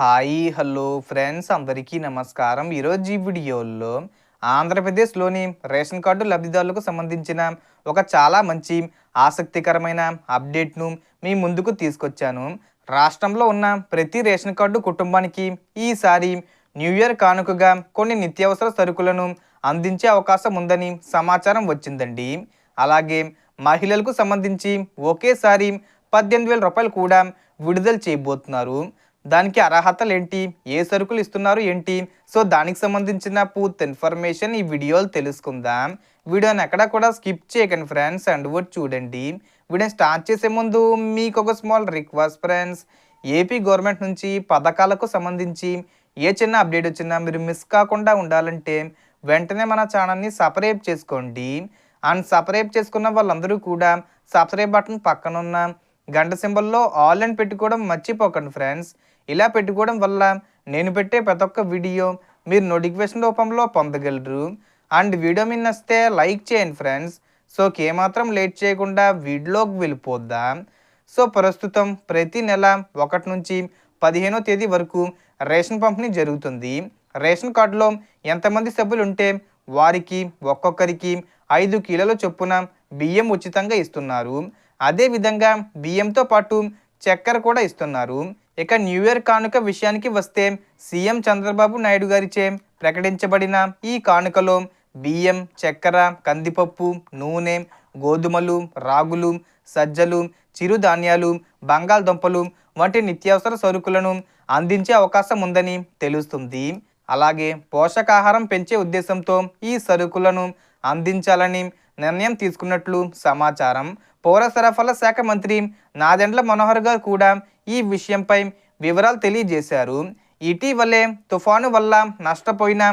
Hi hello friends అందరికీ నమస్కారం. ఈరోజు ఈ వీడియోలో ఆంధ్రప్రదేశ్లోని రేషన్ కార్డు లబ్ధిదారులకు సంబంధించిన ఒక చాలా మంచి ఆసక్తికరమైన అప్డేట్ను మీ ముందుకు తీసుకొచ్చాను. రాష్ట్రంలో ఉన్న ప్రతి రేషన్ కార్డు కుటుంబానికి ఈసారి న్యూ ఇయర్ కానుకగా కొన్ని నిత్యావసర సరుకులను అందించే అవకాశం ఉందని సమాచారం వచ్చిందండి. అలాగే మహిళలకు సంబంధించి ఒకేసారి పద్దెనిమిది వేల రూపాయలు కూడా విడుదల చేయబోతున్నారు. దానికి అర్హతలు ఏంటి ఏ సరుకులు ఇస్తున్నారు ఏంటి? సో దానికి సంబంధించిన పూర్తి ఇన్ఫర్మేషన్ ఈ వీడియోలు తెలుసుకుందాం. వీడియోని ఎక్కడ కూడా స్కిప్ చేయకండి ఫ్రెండ్స్ అండ్ వర్డ్ చూడండి. వీడియోని స్టార్ట్ చేసే ముందు మీకు ఒక small request friends. AP government నుంచి పథకాలకు సంబంధించి ఏ చిన్న అప్డేట్ వచ్చినా మీరు మిస్ కాకుండా ఉండాలంటే వెంటనే మన ఛానల్ని సబ్స్క్రైబ్ చేసుకోండి. అండ్ సబ్స్క్రైబ్ చేసుకున్న వాళ్ళందరూ కూడా సబ్స్క్రైబ్ బటన్ పక్కనున్న గంట సింబల్లో ఆల్ అని పెట్టుకోవడం మర్చిపోకండి ఫ్రెండ్స్. ఇలా పెట్టుకోవడం వల్ల నేను పెట్టే ప్రతి ఒక్క వీడియో మీరు నోటిఫికేషన్ రూపంలో పొందగలరు. అండ్ వీడియో మీద నచ్చితే లైక్ చేయండి ఫ్రెండ్స్. సో ఏమాత్రం లేట్ చేయకుండా వీడియోకి వెళ్ళిపోద్దాం. సో ప్రస్తుతం ప్రతి నెల ఒకటి నుంచి పదిహేనో తేదీ వరకు రేషన్ పంపిణీ జరుగుతుంది. రేషన్ కార్డులో ఎంతమంది సభ్యులు ఉంటే వారికి ఒక్కొక్కరికి ఐదు కిలోల చొప్పున బియ్యం ఉచితంగా ఇస్తున్నారు. అదేవిధంగా బియ్యంతో పాటు చక్కెర కూడా ఇస్తున్నారు. ఇక న్యూ ఇయర్ కానుక విషయానికి వస్తే సీఎం చంద్రబాబు నాయుడు గారిచే ప్రకటించబడిన ఈ కానుకలో బియ్యం చక్కెర కందిపప్పు నూనె గోధుమలు రాగులు సజ్జలు చిరుధాన్యాలు బంగాళదుంపలు వంటి నిత్యావసర సరుకులను అందించే అవకాశం ఉందని తెలుస్తుంది. అలాగే పోషకాహారం పెంచే ఉద్దేశంతో ఈ సరుకులను అందించాలని నిర్ణయం తీసుకున్నట్లు సమాచారం. పౌర సరఫరాల శాఖ మంత్రి నాదెండ్ల మనోహర్ గారు కూడా ఈ విషయంపై వివరాలు తెలియజేశారు. ఇటీవలే తుఫాను వల్ల నష్టపోయిన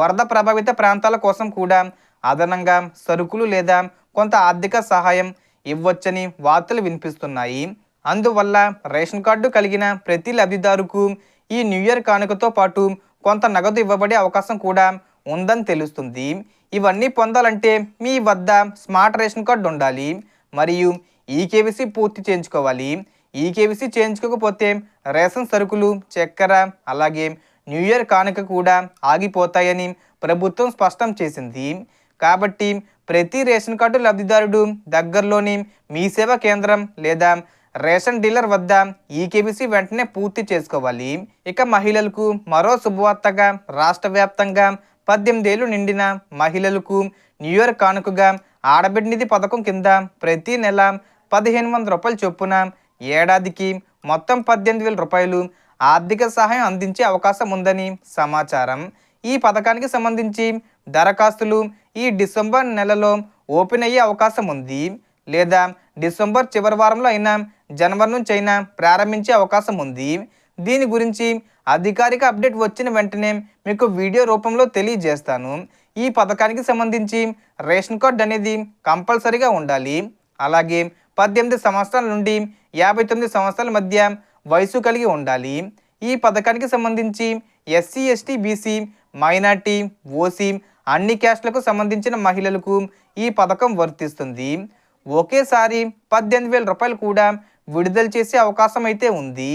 వరద ప్రభావిత ప్రాంతాల కోసం కూడా అదనంగా సరుకులు లేదా కొంత ఆర్థిక సహాయం ఇవ్వచ్చని వార్తలు వినిపిస్తున్నాయి. అందువల్ల రేషన్ కార్డు కలిగిన ప్రతి లబ్ధిదారుకు ఈ న్యూ ఇయర్ కానుకతో పాటు కొంత నగదు ఇవ్వబడే అవకాశం కూడా ఉందని తెలుస్తుంది. ఇవన్నీ పొందాలంటే మీ వద్ద స్మార్ట్ రేషన్ కార్డు ఉండాలి. మరియు ఈకేవీసీ పూర్తి చేయించుకోవాలి. ఈకేవీసీ చేయించుకోకపోతే రేషన్ సరుకులు చక్కెర అలాగే న్యూ ఇయర్ కానుక కూడా ఆగిపోతాయని ప్రభుత్వం స్పష్టం చేసింది. కాబట్టి ప్రతి రేషన్ కార్డు లబ్ధిదారుడు దగ్గరలోని మీ సేవా కేంద్రం లేదా రేషన్ డీలర్ వద్ద ఈకేబీసీ వెంటనే పూర్తి చేసుకోవాలి. ఇక మహిళలకు మరో శుభవార్తగా రాష్ట్ర వ్యాప్తంగా పద్దెనిమిదేళ్ళు నిండిన మహిళలకు న్యూ ఇయర్ కానుకగా ఆడబిడ్డ నిధి పథకం కింద ప్రతి నెల పదిహేను వందల రూపాయలు చొప్పున ఏడాదికి మొత్తం పద్దెనిమిది వేల రూపాయలు ఆర్థిక సహాయం అందించే అవకాశం ఉందని సమాచారం. ఈ పథకానికి సంబంధించి దరఖాస్తులు ఈ డిసెంబర్ నెలలో ఓపెన్ అయ్యే అవకాశం ఉంది లేదా డిసెంబర్ చివరి వారంలో అయినా జనవరి నుంచి అయినా ప్రారంభించే అవకాశం ఉంది. దీని గురించి అధికారిక అప్డేట్ వచ్చిన వెంటనే మీకు వీడియో రూపంలో తెలియజేస్తాను. ఈ పథకానికి సంబంధించి రేషన్ కార్డ్ అనేది కంపల్సరీగా ఉండాలి. అలాగే పద్దెనిమిది సంవత్సరాల నుండి యాభై తొమ్మిది సంవత్సరాల మధ్య వయసు కలిగి ఉండాలి. ఈ పథకానికి సంబంధించి SC ST BC minority OC అన్ని క్యాస్ట్లకు సంబంధించిన మహిళలకు ఈ పథకం వర్తిస్తుంది. ఒకేసారి పద్దెనిమిది వేల రూపాయలు కూడా విడుదల చేసే అవకాశం అయితే ఉంది.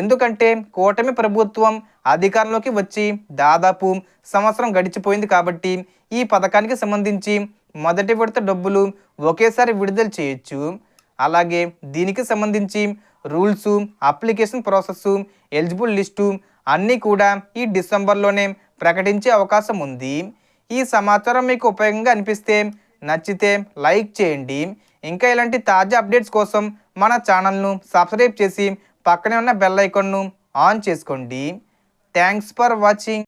ఎందుకంటే కూటమి ప్రభుత్వం అధికారంలోకి వచ్చి దాదాపు సంవత్సరం గడిచిపోయింది కాబట్టి ఈ పథకానికి సంబంధించి మొదటి విడత డబ్బులు ఒకేసారి విడుదల చేయొచ్చు. అలాగే దీనికి సంబంధించి rules application process eligible list అన్నీ కూడా ఈ డిసెంబర్లోనే ప్రకటించే అవకాశం ఉంది. ఈ సమాచారం మీకు ఉపయోగంగా అనిపిస్తే నచ్చితే లైక్ చేయండి. ఇంకా ఇలాంటి తాజా అప్డేట్స్ కోసం మన ఛానల్ను సబ్స్క్రైబ్ చేసి పక్కనే ఉన్న బెల్ ఐకాన్ను ఆన్ చేసుకోండి. Thanks for watching